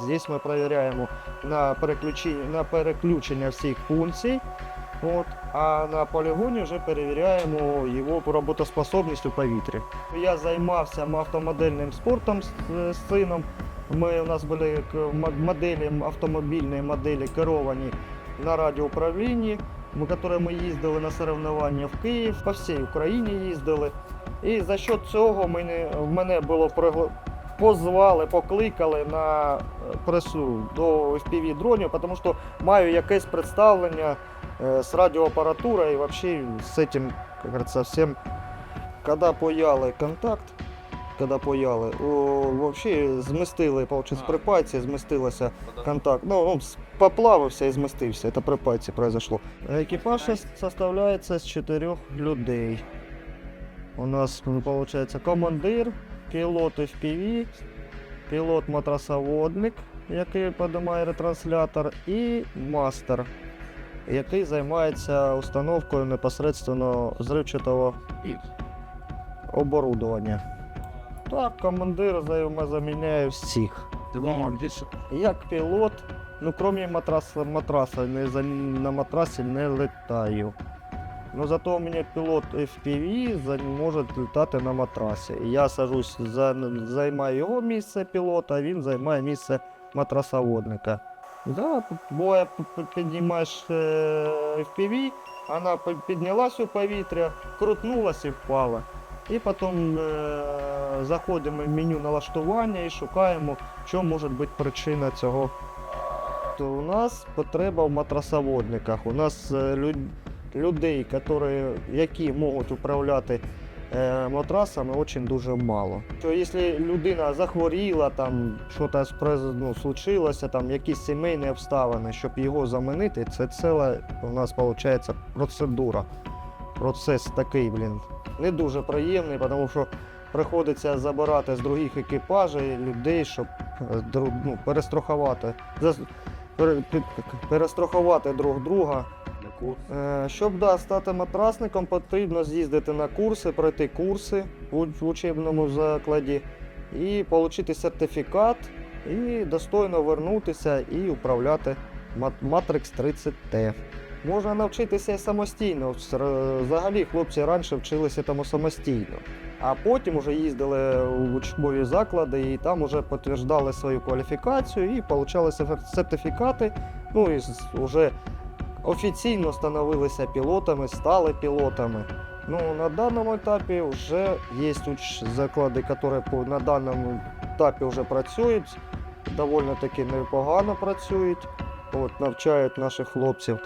Здесь ми перевіряємо на переключення, на переключення всіх функцій. От, а на полігоні вже перевіряємо його роботоспособність у повітрі. Я займався автомодельним спортом з, сином. Ми, у нас були моделі, автомобільні моделі керовані на радіоуправлінні, ми, які ми їздили на соревнування в Київ, по всій Україні їздили. І за счет цього мене, в мене було позвали, покликали на е, пресу до FPV дронів, тому що маю якесь представлення э, с радиоаппаратурой и вообще с этим, как говорится, всем. Когда паяли контакт, когда паяли, о, вообще змістили, получается, А. при пальці змістилося контакт. Ну, он с- поплавився і змістився. Это при пальці произошло. Екіпаж сос- составляється з чотирьох людей. У нас, ну, получается, командир, пілот FPV, пілот-матросоводник, який подимає ретранслятор, і мастер, який займається установкою непосредственно зривчатого оборудовання. Так, командир заміняє всіх. Як пілот, ну крім матраса, матраса не на матрасі не літаю. Ну зато у мене пілот FPV за- може літати на матрасі. Я сажусь, за, займаю його місце пілота, а він займає місце матрасоводника. Да, п- піднімаєш е, FPV, вона піднялась у повітря, крутнулась і впала. І потім е, заходимо в меню налаштування і шукаємо, що може бути причина цього. То у нас потреба в матросоводниках. У нас люд, людей, які, які можуть управляти е, матрасами, дуже дуже мало. То якщо людина захворіла, там щось ну, случилося, там якісь сімейні обставини, щоб його замінити, це ціла у нас виходить процедура. Процес такий, блін, не дуже приємний, тому що приходиться забирати з других екіпажів людей, щоб е, ну, перестрахувати, перестрахувати друг друга. Е, Щоб да, стати матрасником, потрібно з'їздити на курси, пройти курси у- в учебному закладі і отримати сертифікат, і достойно вернутися і управляти Matrix 30T. Можна навчитися самостійно. Взагалі хлопці раніше вчилися тому самостійно. А потім вже їздили в учбові заклади і там вже підтверджували свою кваліфікацію і отримали сертифікати. Ну і вже офіційно становилися пілотами, стали пілотами. Ну, на даному етапі вже є заклади, які на даному етапі вже працюють, доволі таки непогано працюють, от, навчають наших хлопців.